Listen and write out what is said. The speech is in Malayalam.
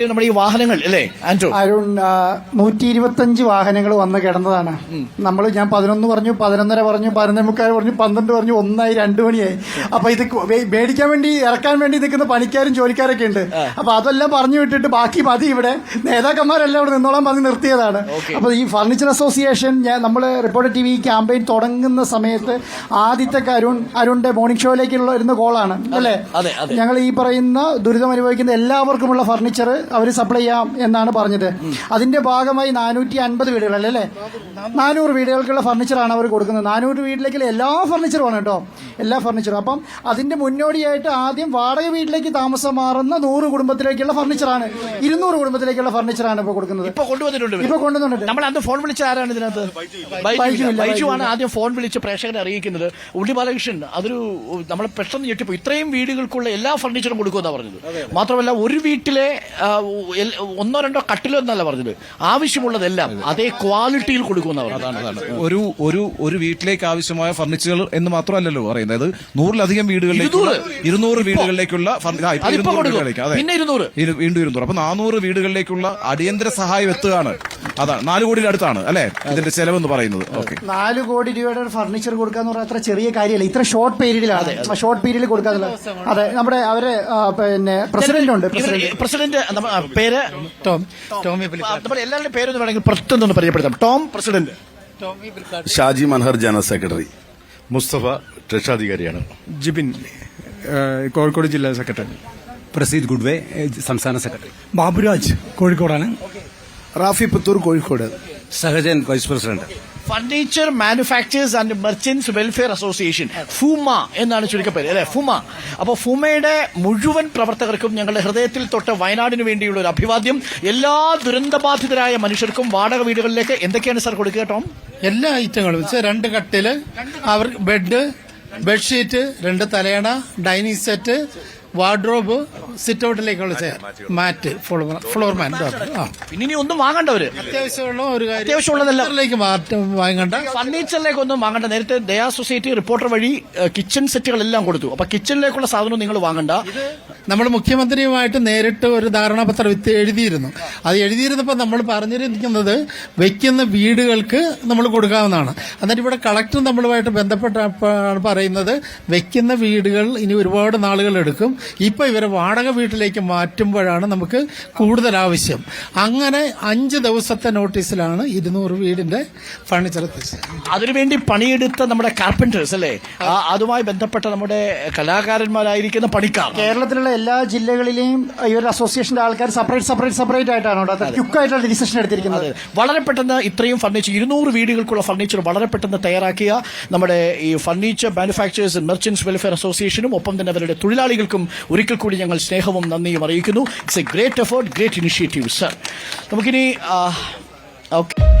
നമ്മുടെ ഈ വാഹനങ്ങൾ അല്ലേ അരുൺ നൂറ്റി ഇരുപത്തഞ്ച് വാഹനങ്ങൾ വന്ന് കിടന്നതാണ്. നമ്മൾ ഞാൻ പതിനൊന്ന് പറഞ്ഞു പതിനൊന്നര പറഞ്ഞു പതിനൊന്നേ മുക്കാൽ പറഞ്ഞു പന്ത്രണ്ട് പറഞ്ഞു ഒന്നായി രണ്ടു മണിയായി. അപ്പൊ ഇത് മേടിക്കാൻ വേണ്ടി ഇറക്കാൻ വേണ്ടി നിൽക്കുന്ന പണിക്കാരും ജോലിക്കാരൊക്കെ ഉണ്ട്. അപ്പൊ അതെല്ലാം പറഞ്ഞു വിട്ടിട്ട് ബാക്കി മതി ഇവിടെ. നേതാക്കന്മാരെല്ലാം ഇവിടെ നിന്നോളാൻ പറഞ്ഞ് നിർത്തിയതാണ്. അപ്പൊ ഈ ഫർണിച്ചർ അസോസിയേഷൻ ഞാൻ നമ്മൾ റിപ്പോർട്ടർ ടി വി ക്യാമ്പയിൻ തുടങ്ങുന്ന സമയത്ത് ആദ്യത്തെ അരുൺ അരുണിന്റെ മോർണിംഗ് ഷോയിലേക്കുള്ള ഇരുന്ന കോളാണ് അല്ലേ. ഞങ്ങൾ ഈ പറയുന്ന ദുരിതം അനുഭവിക്കുന്ന എല്ലാവർക്കുമുള്ള ഫർണിച്ചർ അവർ സപ്ലൈ ചെയ്യാം എന്നാണ് പറഞ്ഞത്. അതിന്റെ ഭാഗമായി നാനൂറ്റി അൻപത് വീടുകൾ അല്ലേ? നാനൂറ് വീടുകൾക്കുള്ള ഫർണിച്ചറാണ് അവർ കൊടുക്കുന്നത്. നാനൂറ് വീട്ടിലേക്കുള്ള എല്ലാ ഫർണിച്ചറുമാണ് കേട്ടോ. എല്ലാ ഫർണിച്ചറും അപ്പം അതിന്റെ മുന്നോടിയായിട്ട് ആദ്യം വാടക വീട്ടിലേക്ക് താമസം മാറുന്ന നൂറ് കുടുംബത്തിലേക്കുള്ള ഫർണിച്ചറാണ് ഇരുന്നൂറ് കുടുംബത്തിലേക്കുള്ള ഫർണിച്ചറാണ് ഇപ്പോൾ കൊടുക്കുന്നത്. ഇപ്പൊ കൊണ്ടുവന്നിട്ടുണ്ട്. ഇപ്പൊ കൊണ്ടുവന്നിട്ടുണ്ട്. നമ്മൾ അന്ന് ഫോൺ വിളിച്ച ആരാണ് ഇതിനകത്ത്? ബൈജു ബൈജു ഇല്ല, ബൈജു ആണ് ആദ്യം ഫോൺ വിളിച്ച് പ്രേക്ഷകരെ അറിയിക്കുന്നത്. ഉള്ളി ബാലകൃഷ്ണൻ അതൊരു നമ്മൾ പെട്ടെന്ന് ഞെട്ടിപ്പോ ഇത്രയും വീടുകൾക്കുള്ള എല്ലാ ഫർണിച്ചറും കൊടുക്കുമെന്നാണ് പറഞ്ഞത്. മാത്രമല്ല ഒരു വീട്ടിലെ ഒന്നോ രണ്ടോ കട്ടിലോ എന്നല്ല പറഞ്ഞത്. ആവശ്യമുള്ളതെല്ലാം അതേ. ക്വാളിറ്റിയിൽ കൊടുക്കുന്നവർ പറഞ്ഞത്. ഒരു ഒരു ഒരു വീട്ടിലേക്ക് ആവശ്യമായ ഫർണിച്ചറുകൾ എന്ന് മാത്രമല്ലല്ലോ പറയുന്നത്. നൂറിലധികം വീടുകളിലേക്ക് ഇരുന്നൂറ്. വീടുകളിലേക്കുള്ള. പിന്നെ ഇരുന്നൂറ്. വീണ്ടും ഇരുന്നൂറ്. അപ്പൊ നാനൂറ് വീടുകളിലേക്കുള്ള അടിയന്തര സഹായം എത്തുകയാണ്. അതാണ്. നാല് കോടിയുടെ അടുത്താണ് അല്ലെ? ഇതിന്റെ ചെലവെന്ന് പറയുന്നത്. ഓക്കെ നാല് കോടി രൂപയുടെ ഫർണിച്ചർ ഫർണിച്ചർ കൊടുക്കാന്ന് പറഞ്ഞാൽ അത്ര ചെറിയ കാര്യമല്ല. ഇത്ര ഷോർട്ട് പീരീഡിലാണ് ഷോർട്ട് പീരീഡിൽ കൊടുക്കാന്നുള്ള അതെ നമ്മുടെ അവർ പിന്നെ പ്രസിഡന്റ് ഉണ്ട് പ്രസിഡന്റ്. പേര്? ടോം. ടോമി നമ്മുടെ എല്ലാവരുടെയും പേരൊന്ന് വേണമെങ്കിൽ പ്രത്യേകം പരിചയപ്പെടുത്താം. Tom president. Shaji Manhar general secretary. Mustafa രക്ഷാധികാരിയാണ് Jibin Kozhikode ജില്ലാ സെക്രട്ടറി. പ്രസീദ് ഗുഡ്വേ സംസ്ഥാന സെക്രട്ടറി. ബാബുരാജ് കോഴിക്കോടാണ്. Rafi Puthur Kozhikode. Sahajan vice president. Furniture manufacturers and merchants welfare association FUMA എന്നാണ് ചുരുക്കപ്പേര് അല്ലെ? ഫൂമ അപ്പോൾ ഫൂമയുടെ മുഴുവൻ പ്രവർത്തകർക്കും ഞങ്ങളുടെ ഹൃദയത്തിൽ തൊട്ട് വയനാടിന് വേണ്ടിയുള്ള ഒരു അഭിവാദ്യം. എല്ലാ ദുരന്തബാധിതരായ മനുഷ്യർക്കും വാടക വീടുകളിലേക്ക് എന്തൊക്കെയാണ് സാർ കൊടുക്കുക ടോം? എല്ലാ ഐറ്റങ്ങളും. വെച്ചാൽ രണ്ട് കട്ടിൽ അവർ ബെഡ് ബെഡ്ഷീറ്റ് രണ്ട് തലയണ ഡൈനിങ് സെറ്റ് വാർഡ്രോബ് സിറ്റ് ഔട്ടിലേക്കുള്ള മാറ്റ് ഫ്ലോർ മാറ്റ്. ആ. പിന്നെ ഇനി ഒന്നും വാങ്ങണ്ടവര് അത്യാവശ്യമുള്ള ഒരു അത്യാവശ്യമുള്ളതെല്ലാം. വാങ്ങണ്ട. ഫർണിച്ചറിലേക്ക് ഒന്നും വാങ്ങണ്ട. നേരത്തെ ദയാ സൊസൈറ്റി റിപ്പോർട്ടർ വഴി കിച്ചൺ സെറ്റുകൾ എല്ലാം കൊടുത്തു. അപ്പൊ കിച്ചണിലേക്കുള്ള സാധനം നിങ്ങൾ വാങ്ങണ്ട. നമ്മൾ മുഖ്യമന്ത്രിയുമായിട്ട് നേരിട്ട് ഒരു ധാരണാപത്രം എഴുതിയിരുന്നു. അത് എഴുതിയിരുന്നപ്പോൾ നമ്മൾ പറഞ്ഞിരിക്കുന്നത് വെക്കുന്ന വീടുകൾക്ക് നമ്മൾ കൊടുക്കാവുന്നതാണ്. എന്നിട്ട് ഇവിടെ കളക്ടർ നമ്മളുമായിട്ട് ബന്ധപ്പെട്ടാണ് പറയുന്നത് വെക്കുന്ന വീടുകൾ ഇനി ഒരുപാട് നാളുകൾ എടുക്കും. ഇപ്പൊ ഇവരെ വാടക വീട്ടിലേക്ക് മാറ്റുമ്പോഴാണ് നമുക്ക് കൂടുതൽ ആവശ്യം. അങ്ങനെ അഞ്ച് ദിവസത്തെ നോട്ടീസിലാണ് ഇരുന്നൂറ് വീടിന്റെ ഫർണിച്ചർ അതിനുവേണ്ടി പണിയെടുത്ത നമ്മുടെ കാർപ്പന്റേഴ്സ് അല്ലേ? അതുമായി ബന്ധപ്പെട്ട നമ്മുടെ കലാകാരന്മാരായിരിക്കുന്ന പണിക്കാർ. കേരളത്തിലുള്ള എല്ലാ ജില്ലകളിലെയും ഒരു അസോസിയേഷന്റെ ആൾക്കാർ സെപ്പറേറ്റ് സെപ്പറേറ്റ് സെപ്പറേറ്റ് ആയിട്ടാണ് ക്യുക്കായിട്ടുള്ള ഡിസിഷൻ എടുത്തിരിക്കുന്നത്. വളരെ പെട്ടെന്ന് ഇത്രയും ഫർണിച്ചർ ഇരുന്നൂറ് വീടുകൾക്കുള്ള ഫർണിച്ചർ വളരെ പെട്ടെന്ന് തയ്യാറാക്കിയ നമ്മുടെ ഈ ഫർണിച്ചർ മാനുഫാക്ചേഴ്സ് മെർച്ചന്റ്സ് വെൽഫെയർ അസോസിയേഷനും ഒപ്പം തന്നെ അവരുടെ തൊഴിലാളികൾക്കും ഒരിക്കൽ കൂടി ഞങ്ങൾ സ്നേഹവും നന്ദിയും അറിയിക്കുന്നു. It's a great effort great initiative sir നമുക്കിനി ഓക്കെ